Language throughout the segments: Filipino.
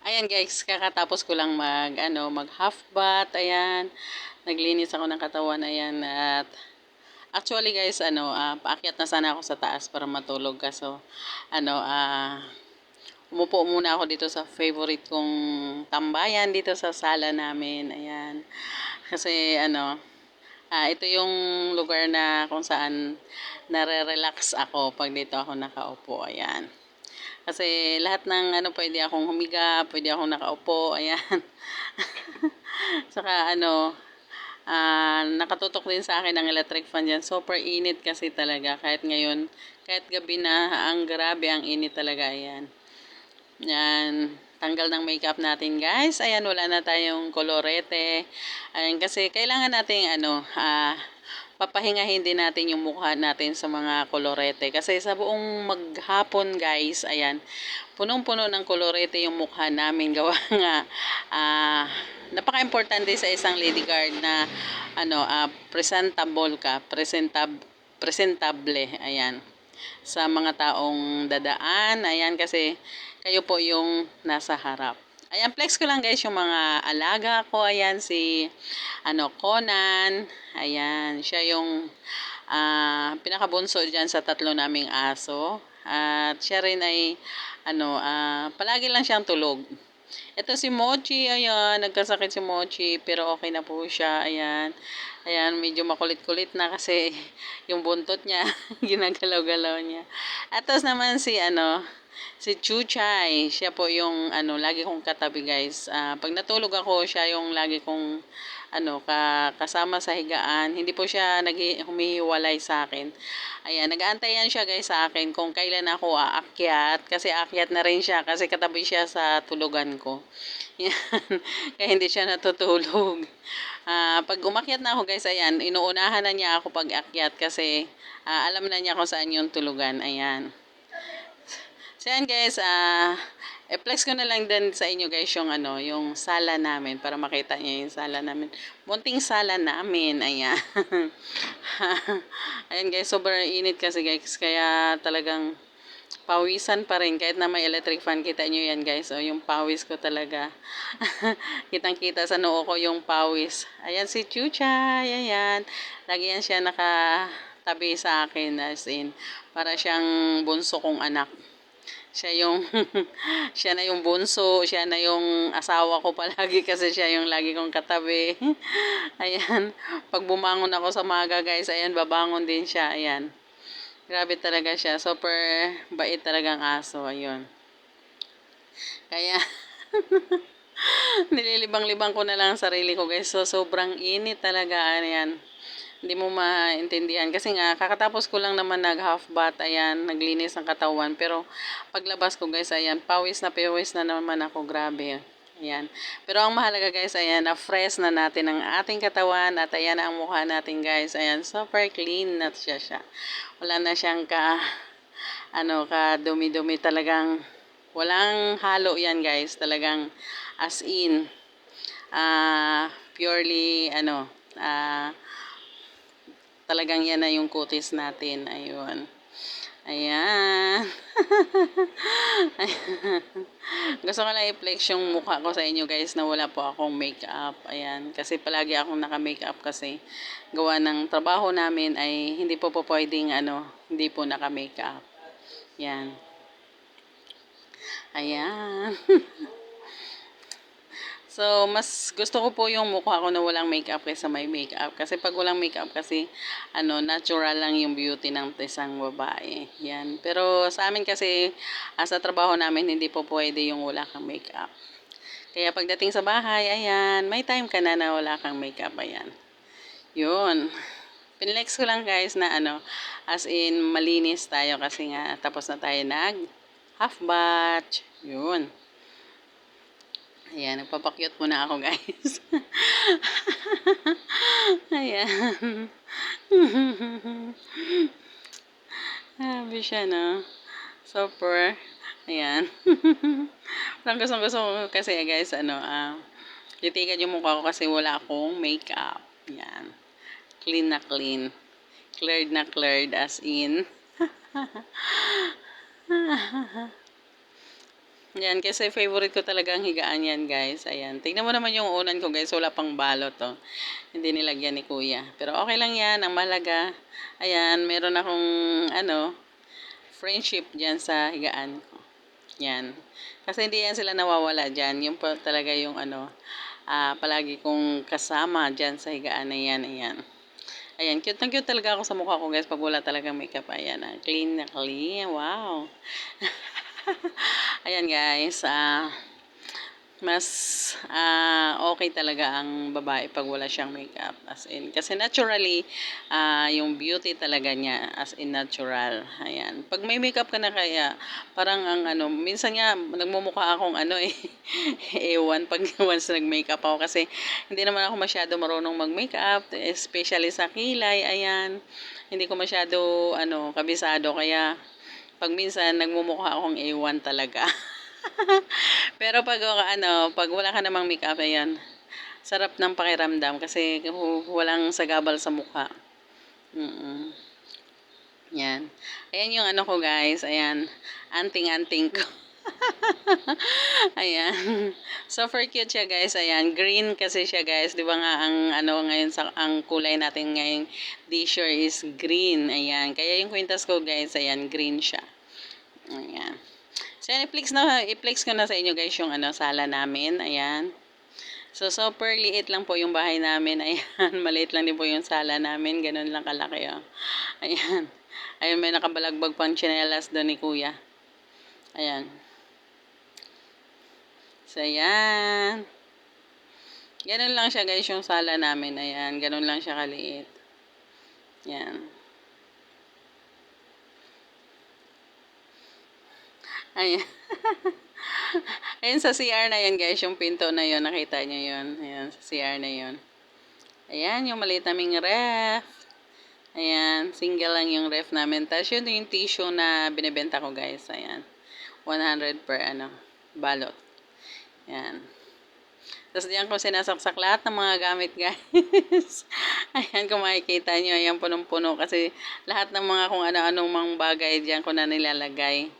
Ayan guys, kakatapos ko lang mag, ano, mag half bath, ayan. Naglinis ako ng katawan, ayan. At actually guys, ano, ah, paakyat na sana ako sa taas para matulog. Kaso, ano, ah, umupo muna ako dito sa favorite kong tambayan dito sa sala namin, ayan. Kasi, ano, ah, ito yung lugar na kung saan nare-relax ako pag dito ako nakaupo, ayan. Kasi lahat ng ano pwede akong humiga, pwede akong nakaupo, ayan. Saka ano, ah, nakatutok din sa akin ang electric fan dyan. Super init kasi talaga kahit ngayon, kahit gabi na, ang grabe ang init talaga, ayan. Yan, tanggal ng makeup natin guys. Ayan, wala na tayong kolorete. Ayan, kasi kailangan nating ano, ah, papahingahin din natin yung mukha natin sa mga kolorete. Kasi sa buong maghapon guys, ayan, punong-puno ng kolorete yung mukha namin. Gawa nga, ah, napaka-importante sa isang lady guard na ano, ah, presentable ka, presentab, presentable, ayan sa mga taong dadaan. Ayan, kasi kayo po yung nasa harap. Ayan, flex ko lang guys yung mga alaga ko. Ayan, si ano, Conan. Ayan, siya yung ah, pinakabunso dyan sa tatlo naming aso. At siya rin ay, ano, ah, palagi lang siyang tulog. Ito si Mochi, ayan, nagkasakit si Mochi, pero okay na po siya, ayan. Ayan, medyo makulit-kulit na kasi yung buntot niya, ginagalaw-galaw niya. At tapos naman si, ano, si Chuchay. Siya po yung, ano, lagi kong katabi, guys. Ah, pag natulog ako, siya yung lagi kong, ano, ka, kasama sa higaan. Hindi po siya nag humihiwalay sa akin. Ayan, nag-aantayan siya guys sa akin kung kailan ako aakyat. Kasi aakyat na rin siya kasi katabi siya sa tulugan ko. Yan. Kaya hindi siya natutulog. Uh, pag umakyat na ako guys, ayan, inuunahan na niya ako pag akyat kasi uh, alam na niya kung saan yung tulugan. Ayan. So yan guys, ah, uh, i-flex ko na lang din sa inyo guys yung ano, yung sala namin para makita niyo yung sala namin. Munting sala namin, ayan. ayan guys, sobrang init kasi guys, kaya talagang pawisan pa rin. Kahit na may electric fan kita nyo yan guys o yung pawis ko talaga. Kitang kita sa noo ko yung pawis. Ayan si Chucha ayan. Lagi yan siya nakatabi sa akin as in para siyang bunso kong anak siya yung siya na yung bunso, siya na yung asawa ko palagi kasi siya yung lagi kong katabi. ayan, pag bumangon ako sa maga guys, ayan babangon din siya, ayan. Grabe talaga siya, super bait talagang aso, ayun. Kaya nililibang-libang ko na lang ang sarili ko guys. So sobrang init talaga, ayan hindi mo maintindihan. Kasi nga, kakatapos ko lang naman nag half bath, ayan, naglinis ng katawan. Pero, paglabas ko guys, ayan, pawis na pawis na naman ako, grabe. Ayan. Pero ang mahalaga guys, ayan, na fresh na natin ang ating katawan at ayan ang mukha natin guys. Ayan, super clean na siya siya. Wala na siyang ka, ano, ka dumi-dumi talagang, walang halo yan guys. Talagang as in, uh, purely, ano, ah, uh, talagang yan na yung kutis natin. Ayun. Ayan. Gusto ko lang i-flex yung mukha ko sa inyo guys na wala po akong makeup. Ayan. Kasi palagi akong naka-makeup kasi gawa ng trabaho namin ay hindi po po pwedeng ano, hindi po naka-makeup. Yan. Ayan. So, mas gusto ko po yung mukha ko na walang makeup kaysa may makeup. Kasi pag walang makeup kasi, ano, natural lang yung beauty ng isang babae. Yan. Pero sa amin kasi, uh, sa trabaho namin, hindi po pwede yung wala kang makeup. Kaya pagdating sa bahay, ayan, may time ka na na wala kang makeup, ayan. Yun. Pinlex ko lang guys na ano, as in malinis tayo kasi nga tapos na tayo nag half batch. Yun. Ayan, nagpapakyot muna ako guys. Ayan. Happy siya, no? Super. Ayan. Parang gusto gusto ko kasi guys, ano, ah, uh, titigan yung mukha ko kasi wala akong makeup. Ayan. Clean na clean. Cleared na cleared as in. Yan, kasi favorite ko talaga ang higaan yan, guys. Ayan. Tingnan mo naman yung unan ko, guys. Wala pang balot, to. Hindi nilagyan ni kuya. Pero okay lang yan. Ang malaga. Ayan, meron akong, ano, friendship dyan sa higaan ko. Yan. Kasi hindi yan sila nawawala dyan. Yung talaga yung, ano, ah, palagi kong kasama dyan sa higaan na yan. Ayan. Ayan, cute na cute talaga ako sa mukha ko, guys, pag wala talagang makeup. Ayan, ah, clean na clean. Wow. Ayan guys, ah mas ah okay talaga ang babae pag wala siyang makeup as in. Kasi naturally ah yung beauty talaga niya as in natural. Ayan. Pag may makeup ka na kaya parang ang ano minsan nga nagmumukha akong ano eh ewan pag once nag makeup ako. Kasi hindi naman ako masyado marunong mag makeup especially sa kilay. Ayan. Hindi ko masyado ano kabisado. Kaya pag minsan nagmumukha akong A1 talaga. Pero pag ano, pag wala ka namang makeup, ayan, sarap ng pakiramdam kasi walang sagabal sa mukha. Mm-mm. Yan. Ayan yung ano ko guys, ayan, anting-anting ko. Ayan. Super cute siya guys. Ayan. Green kasi siya guys. Di ba nga ang ano ngayon sa ang kulay natin ngayon t-shirt is green. Ayan. Kaya yung kwintas ko guys. Ayan. Green siya. Ayan. So i-flex na i-flex ko na sa inyo guys yung ano sala namin. Ayan. So, super liit lang po yung bahay namin. Ayan, maliit lang din po yung sala namin. Ganun lang kalaki, oh. Ayan. Ayun, may nakabalagbag pang chinelas doon ni kuya. Ayan. So, ayan. Ganun lang siya guys yung sala namin. Ayan, ganun lang siya kaliit. Ayan. Ayan. Ayan sa CR na yan guys, yung pinto na yon nakita nyo yun. Ayan, sa CR na yon Ayan, yung maliit naming ref. Ayan, single lang yung ref namin. Tapos yun yung tissue na binibenta ko guys. Ayan, 100 per ano, balot. Ayan. Tapos diyan ko sinasaksak lahat ng mga gamit guys. ayan, kung makikita nyo, ayan punong-puno kasi lahat ng mga kung ano-anong mga bagay diyan ko na nilalagay.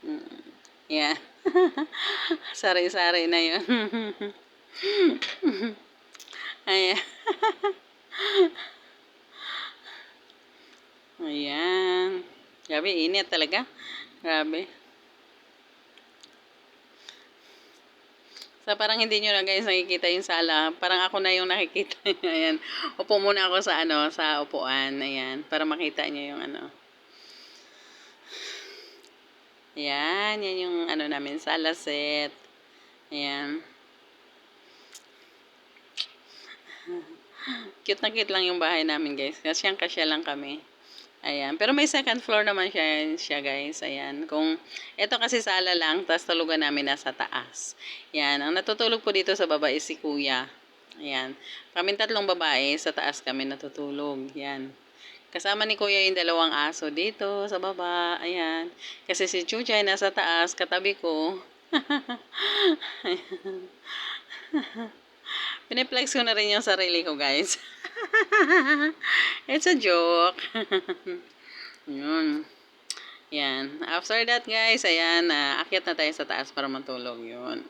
Mm. Yeah. Sari-sari na yun. Ayan. Ayan. Grabe, init talaga. Grabe. So, parang hindi nyo na guys nakikita yung sala. Parang ako na yung nakikita. Ayan. Upo muna ako sa ano, sa upuan. Ayan. Para makita nyo yung ano. Ayan, yan yung ano namin, sala set. Ayan. cute na cute lang yung bahay namin guys. Kasi yung kasya lang kami. Ayan. Pero may second floor naman siya, siya guys. Ayan. Kung, ito kasi sala lang, tapos tulugan namin nasa taas. Ayan. Ang natutulog po dito sa baba is si kuya. Ayan. Kami tatlong babae, sa taas kami natutulog. Ayan. Kasama ni Kuya yung dalawang aso dito sa baba. Ayan. Kasi si Chuchay nasa taas, katabi ko. Piniplex ko na rin yung sarili ko, guys. It's a joke. Yun. Yan. After that, guys, ayan, uh, akyat na tayo sa taas para matulog. Yun.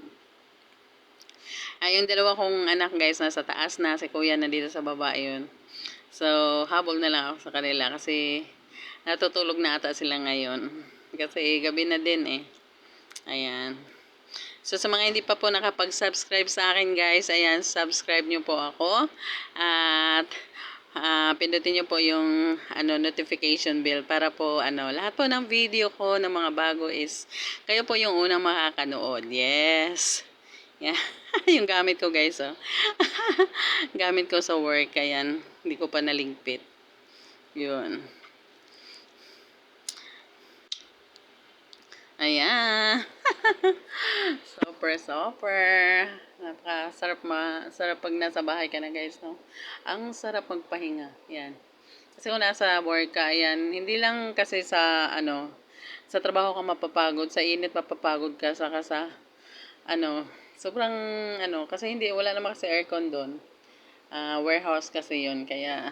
Ay, yung dalawa kong anak, guys, nasa taas na. Si kuya nandito sa baba, yun. So, habol na lang ako sa kanila kasi natutulog na ata sila ngayon. Kasi gabi na din eh. Ayan. So, sa mga hindi pa po nakapag-subscribe sa akin guys, ayan, subscribe nyo po ako. At, uh, pindutin nyo po yung ano, notification bell para po, ano, lahat po ng video ko ng mga bago is, kayo po yung unang makakanood. Yes. Yeah. yung gamit ko guys, oh. gamit ko sa work, ayan. Hindi ko pa naligpit. Yun. Ayan. super, super. Napaka-sarap ma sarap pag nasa bahay ka na guys, no? Ang sarap magpahinga. Yan. Kasi kung nasa work ka, ayan, hindi lang kasi sa, ano, sa trabaho ka mapapagod, sa init mapapagod ka, saka sa, ano, sobrang, ano, kasi hindi, wala naman kasi aircon doon uh, warehouse kasi yun kaya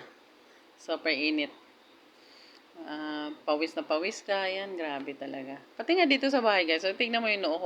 super init Ah, pawis na pawis ka. Yan, grabe talaga. Pati nga dito sa bahay guys. So, tingnan mo yung noo ko.